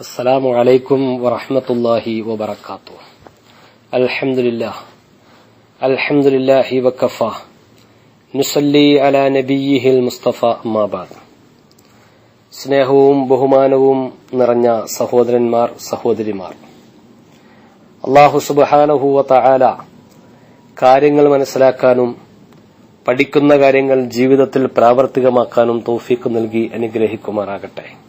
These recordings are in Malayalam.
അസ്സലാമു അലൈക്കും വറഹ്മത്തുള്ളാഹി വബറകാതുഹു. അൽഹംദുലില്ലാഹ്. അൽഹംദുലില്ലാഹി വകഫ. നുസല്ലി അലാ നബിയിഹിൽ മുസ്തഫ മാബാദ് സ്നേഹവും ബഹുമാനവും നിറഞ്ഞ സഹോദരന്മാർ സഹോദരിമാർ. അള്ളാഹു സുബഹാനഹു വതആല കാര്യങ്ങൾ മനസ്സിലാക്കാനും പഠിക്കുന്ന കാര്യങ്ങൾ ജീവിതത്തിൽ പ്രാവർത്തികമാക്കാനും തോഫീക്ക് നൽകി അനുഗ്രഹിക്കുമാറാകട്ടെ.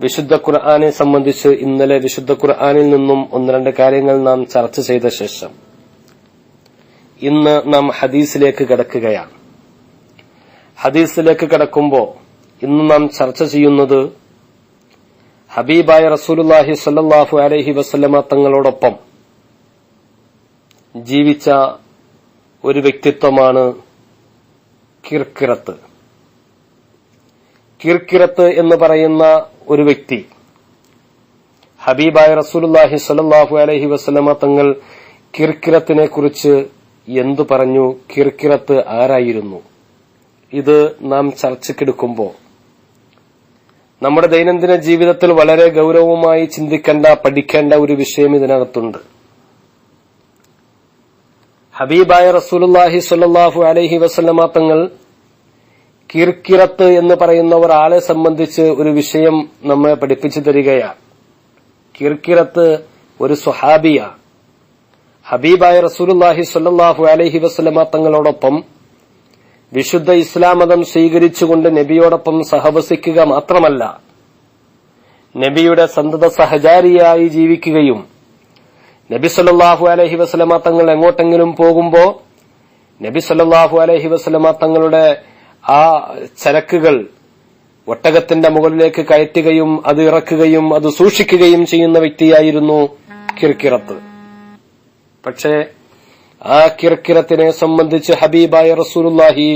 വിശുദ്ധ ഖുർആാനെ സംബന്ധിച്ച് ഇന്നലെ വിശുദ്ധ ഖുർആാനിൽ നിന്നും ഒന്ന് രണ്ട് കാര്യങ്ങൾ നാം ചർച്ച ചെയ്ത ശേഷം ഇന്ന് നാം ഹദീസിലേക്ക് കടക്കുകയാണ്. ഹദീസിലേക്ക് കടക്കുമ്പോൾ ഇന്ന് നാം ചർച്ച ചെയ്യുന്നത് ഹബീബായ റസൂലുല്ലാഹി സല്ലാഹു അലഹി വസല്ലമ തങ്ങളോടൊപ്പം ജീവിച്ച ഒരു വ്യക്തിത്വമാണ് കിർക്കിറത്ത്. കിർക്കിറത്ത് എന്ന് പറയുന്ന ഒരു വ്യക്തി. ഹബീബായ റസൂലുല്ലാഹി സല്ലാഹു അലഹി വസ്ലമ തങ്ങൾ കിർക്കിറത്തിനെ കുറിച്ച് എന്തു പറഞ്ഞു? കിർക്കിറത്ത് ആരായിരുന്നു? ഇത് നാം ചർച്ചയ്ക്കെടുക്കുമ്പോൾ നമ്മുടെ ദൈനംദിന ജീവിതത്തിൽ വളരെ ഗൌരവമായി ചിന്തിക്കേണ്ട പഠിക്കേണ്ട ഒരു വിഷയം ഇതിനകത്തുണ്ട്. ഹബീബായ റസൂലുല്ലാഹി സ്വല്ലല്ലാഹു അലഹി വസ്ലമ തങ്ങൾ കിർക്കിറത്ത് എന്ന് പറയുന്ന ഒരാളെ സംബന്ധിച്ച് ഒരു വിഷയം നമ്മെ പഠിപ്പിച്ചു തരികയാണ്. കിർക്കിറത്ത് ഒരു സുഹാബിയ ഹബീബായ റസൂലുല്ലാഹി സ്വല്ലല്ലാഹു അലൈഹി വസല്ലമ തങ്ങളോടൊപ്പം വിശുദ്ധ ഇസ്ലാം മതം സ്വീകരിച്ചുകൊണ്ട് നബിയോടൊപ്പം സഹവസിക്കുക മാത്രമല്ല നബിയുടെ സന്തത സഹചാരിയായി ജീവിക്കുകയും നബി സല്ലാഹു അലഹി വസ്ലമ തങ്ങൾ എങ്ങോട്ടെങ്കിലും പോകുമ്പോൾ നബി സല്ലാഹു അലഹി വസ്ലമ തങ്ങളുടെ ആ ചരക്കുകൾ ഒട്ടകത്തിന്റെ മുകളിലേക്ക് കയറ്റുകയും അത് ഇറക്കുകയും അത് സൂക്ഷിക്കുകയും ചെയ്യുന്ന വ്യക്തിയായിരുന്നു കിർക്കിറത്ത്. പക്ഷേ ആ കിർക്കിറത്തിനെ സംബന്ധിച്ച് ഹബീബായ റസൂലുല്ലാഹി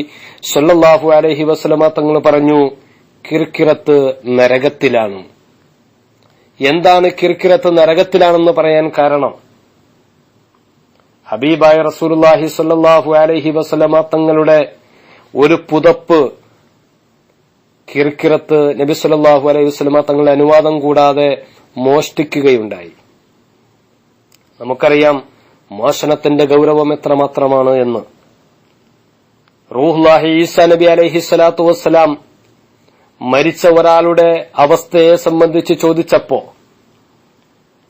സൊല്ലാഹു അലഹി വസ്ലമ തങ്ങൾ പറഞ്ഞു കിർക്കിറത്ത് നരകത്തിലാണ്. എന്താണ് കിർക്കിറത്ത് നരകത്തിലാണെന്ന് പറയാൻ കാരണം? ഹബീബായ റസൂലുല്ലാഹി സൊല്ലാഹു അലഹി വസ്ലമ തങ്ങളുടെ ഒരു പുതപ്പ് കിർക്കിറത്ത് നബി സല്ലാഹു അലൈഹി വസ്ലമ തങ്ങളുടെ അനുവാദം കൂടാതെ മോഷ്ടിക്കുകയുണ്ടായി. നമുക്കറിയാം മോഷണത്തിന്റെ ഗൌരവം എത്രമാത്രമാണ് എന്ന്. റൂഹ്ലാഹി ഈസ നബി അലൈഹി സ്വലാത്തു വസ്സലാം മരിച്ച ഒരാളുടെ അവസ്ഥയെ സംബന്ധിച്ച് ചോദിച്ചപ്പോ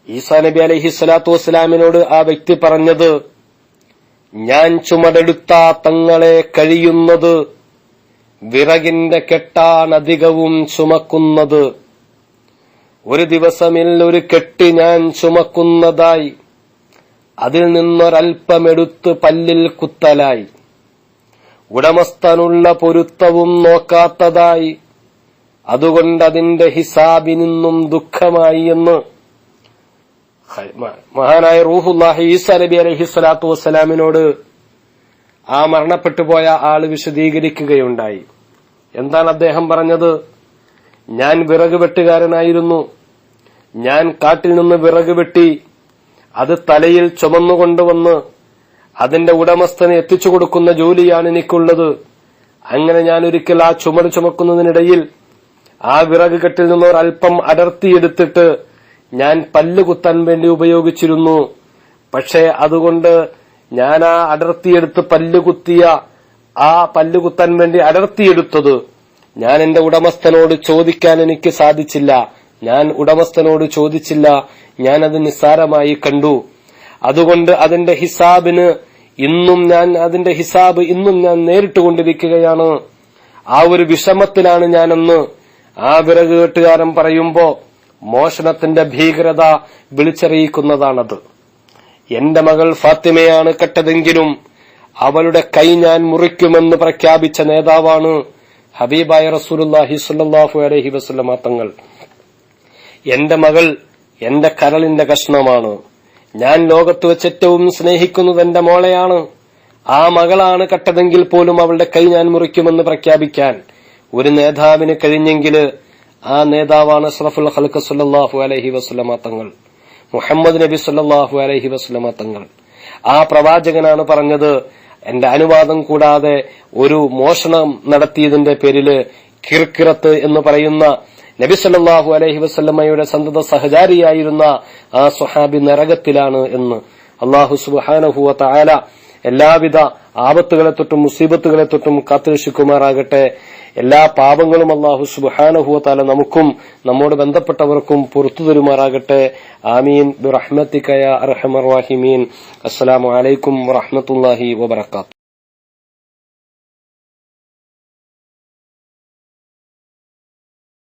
ഈസാ നബി അലൈഹി സ്വലാത്തു വസ്സലാമിനോട് ആ വ്യക്തി പറഞ്ഞത് ഞാൻ ചുമടെടുത്ത തങ്ങളെ കഴിയുന്നത് വിറകിന്റെ കെട്ടാണധികവും ചുമക്കുന്നത്. ഒരു ദിവസമിൽ ഒരു കെട്ടി ഞാൻ ചുമക്കുന്നതായി. അതിൽ നിന്നൊരൽപ്പമെടുത്ത് പല്ലിൽ കുത്തലായി. ഉടമസ്ഥനുള്ള പൊരുത്തവും നോക്കാത്തതായി. അതുകൊണ്ടതിന്റെ ഹിസാബിനിന്നും ദുഃഖമായി എന്ന് മഹാനായ റൂഹുല്ലാഹി ഈസ നബി അലഹി സ്വലാത്തു വസ്സലാമിനോട് ആ മരണപ്പെട്ടു പോയ ആൾ വിശദീകരിക്കുകയുണ്ടായി. എന്താണ് അദ്ദേഹം പറഞ്ഞത്? ഞാൻ വിറക് വെട്ടുകാരനായിരുന്നു. ഞാൻ കാട്ടിൽ നിന്ന് വിറക് വെട്ടി അത് തലയിൽ ചുമന്നുകൊണ്ടുവന്ന് അതിന്റെ ഉടമസ്ഥന് എത്തിച്ചു കൊടുക്കുന്ന ജോലിയാണ് എനിക്കുള്ളത്. അങ്ങനെ ഞാൻ ഒരിക്കൽ ആ ചുമട് ചുമക്കുന്നതിനിടയിൽ ആ വിറക് കെട്ടിൽ നിന്ന് ഒരൽപ്പം അടർത്തിയെടുത്തിട്ട് ഞാൻ പല്ല് കുത്താൻ വേണ്ടി ഉപയോഗിച്ചിരുന്നു. പക്ഷേ അതുകൊണ്ട് ഞാൻ ആ അടർത്തിയെടുത്ത് പല്ല് കുത്തിയ ആ പല്ല് കുത്താൻ വേണ്ടി അടർത്തിയെടുത്തത്. ഞാൻ എന്റെ ഉടമസ്ഥനോട് ചോദിക്കാൻ എനിക്ക് സാധിച്ചില്ല. ഞാൻ ഉടമസ്ഥനോട് ചോദിച്ചില്ല. ഞാൻ അത് നിസ്സാരമായി കണ്ടു. അതുകൊണ്ട് അതിന്റെ ഹിസാബിന് ഇന്നും ഞാൻ അതിന്റെ ഹിസാബ് ഇന്നും ഞാൻ നേരിട്ടുകൊണ്ടിരിക്കുകയാണ്. ആ ഒരു വിഷമത്തിലാണ് ഞാനെന്ന് ആ വിറക് കെട്ടുകാരൻ പറയുമ്പോ മോഷണത്തിന്റെ ഭീകരത വിളിച്ചറിയിക്കുന്നതാണത്. എന്റെ മകൾ ഫാത്തിമയാണ് കെട്ടതെങ്കിലും അവളുടെ കൈ ഞാൻ മുറിക്കുമെന്ന് പ്രഖ്യാപിച്ച നേതാവാണ് ഹബീബായ റസൂലുല്ലാഹി സുല്ലാഹു അലഹി വസ്ലമ തങ്ങൾ. എന്റെ മകൾ എന്റെ കരളിന്റെ കഷ്ണമാണ്. ഞാൻ ലോകത്ത് വെച്ച് ഏറ്റവും സ്നേഹിക്കുന്നത് എന്റെ മോളെയാണ്. ആ മകളാണ് കെട്ടതെങ്കിൽ പോലും അവളുടെ കൈ ഞാൻ മുറിക്കുമെന്ന് പ്രഖ്യാപിക്കാൻ ഒരു നേതാവിന് കഴിഞ്ഞെങ്കിൽ ആ നേതാവാണ് അഷ്റഫുൽ ഖൽക്ക് സല്ലാഹു അലഹി വസ്ലമ തങ്ങൾ. മുഹമ്മദ് നബി സല്ലാഹു അലഹി വസ്ലമ തങ്ങൾ. ആ പ്രവാചകനാണ് പറഞ്ഞത് എന്റെ അനുവാദം കൂടാതെ ഒരു മോഷണം നടത്തിയതിന്റെ പേരിൽ കിർക്കിറത്ത് എന്ന് പറയുന്ന നബി സല്ലാഹു അലഹി വസല്ലമയുടെ സന്തത സഹചാരിയായിരുന്ന ആ സുഹാബി നരകത്തിലാണ് എന്ന് അള്ളാഹു സുബ്ഹാനഹു ആല എല്ലാവിധ ആപത്തുകളെ തൊട്ടും മുസീബത്തുകളെ തൊട്ടും കാത്തുരക്ഷിക്കുമാറാകട്ടെ. എല്ലാ പാപങ്ങളും അള്ളാഹു സുബ്ഹാനഹു തആല നമുക്കും നമ്മോട് ബന്ധപ്പെട്ടവർക്കും പുറത്തു തരുമാറാകട്ടെ. ആമീൻ. ബുറഹ്മത്തിക്കയ അർഹമർ റഹീമീൻ. അസ്സലാമു അലൈക്കും വറഹ്മത്തുള്ളാഹി വബറകാതുഹു.